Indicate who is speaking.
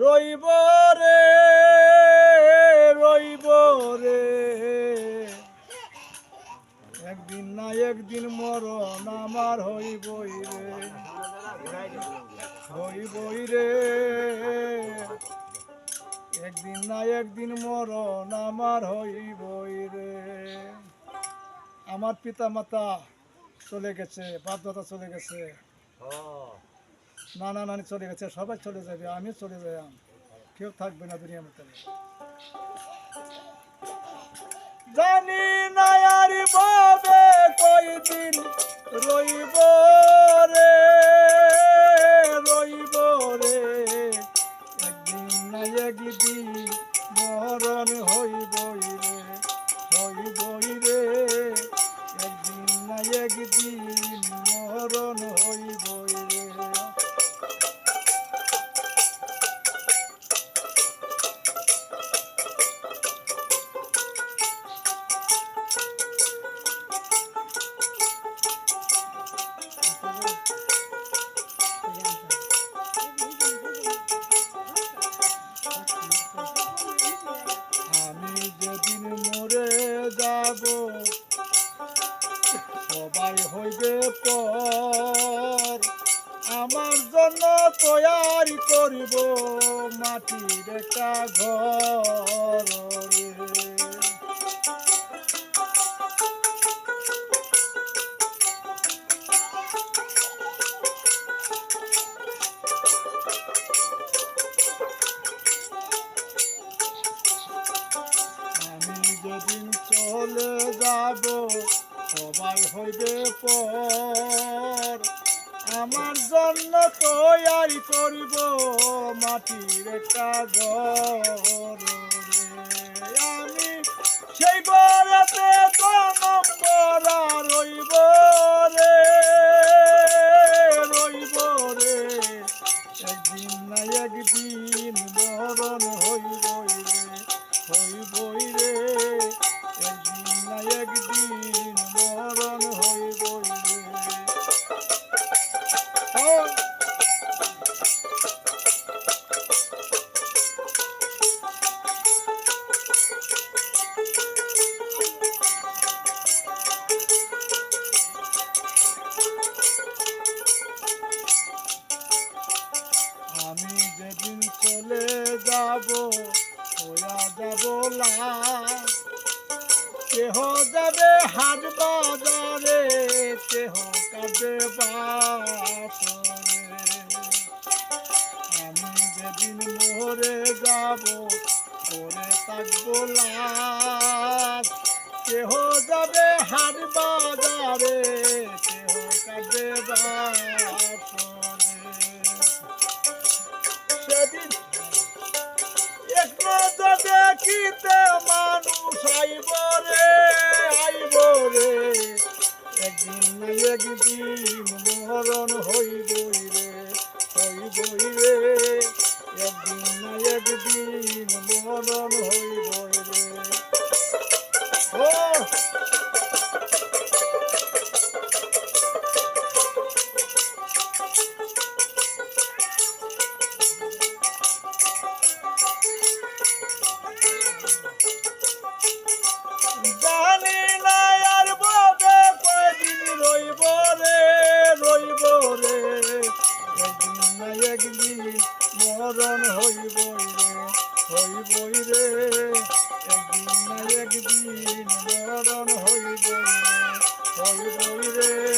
Speaker 1: রইব রে রইব রে। একদিন না একদিন মরণ আমার হইবই রে হইবই রে। একদিন না একদিন মরণ আমার হইবই রে। আমার পিতা মাতা চলে গেছে বাপ চলে গেছে। নানা নানি চলে গেছে, সবাই চলে যাবে, আমি চলে যাই কেউ থাকবে না দুনিয়ার মধ্যে। জানি না আর বাবে কয়দিন রইব রে রইব রে। একদিন না একদিন মরণ হইবই রে হইবই রে। একদিন না একদিন মরণ হইবই জন্য তৈয়ারি করিব মাটির একটা ঘর যেদিন চলে যাব সবাই হইবে পর। আমার জন্য তৈয়ারি করিব মাটির একটা ঘর আমি সেই ঘরেতে নম্বরা রইব রে রইব রে। একদিন না একদিন মরণ ওয়া যাব লাশ। কেহ যাবে হাট বাজারে, কেহ কাঁদে আমি যেদিন মরে যাব করে থাকব লাশ কেহ যাবে হাট বাজারে, কেহ কাঁদে বাসরে হইবই রে একদিন না একদিন মরণ হইবই রে। ও মরণ হইবই রে হইবই রে একদিন না একদিন মরণ হই বই রে। হই বই একদিন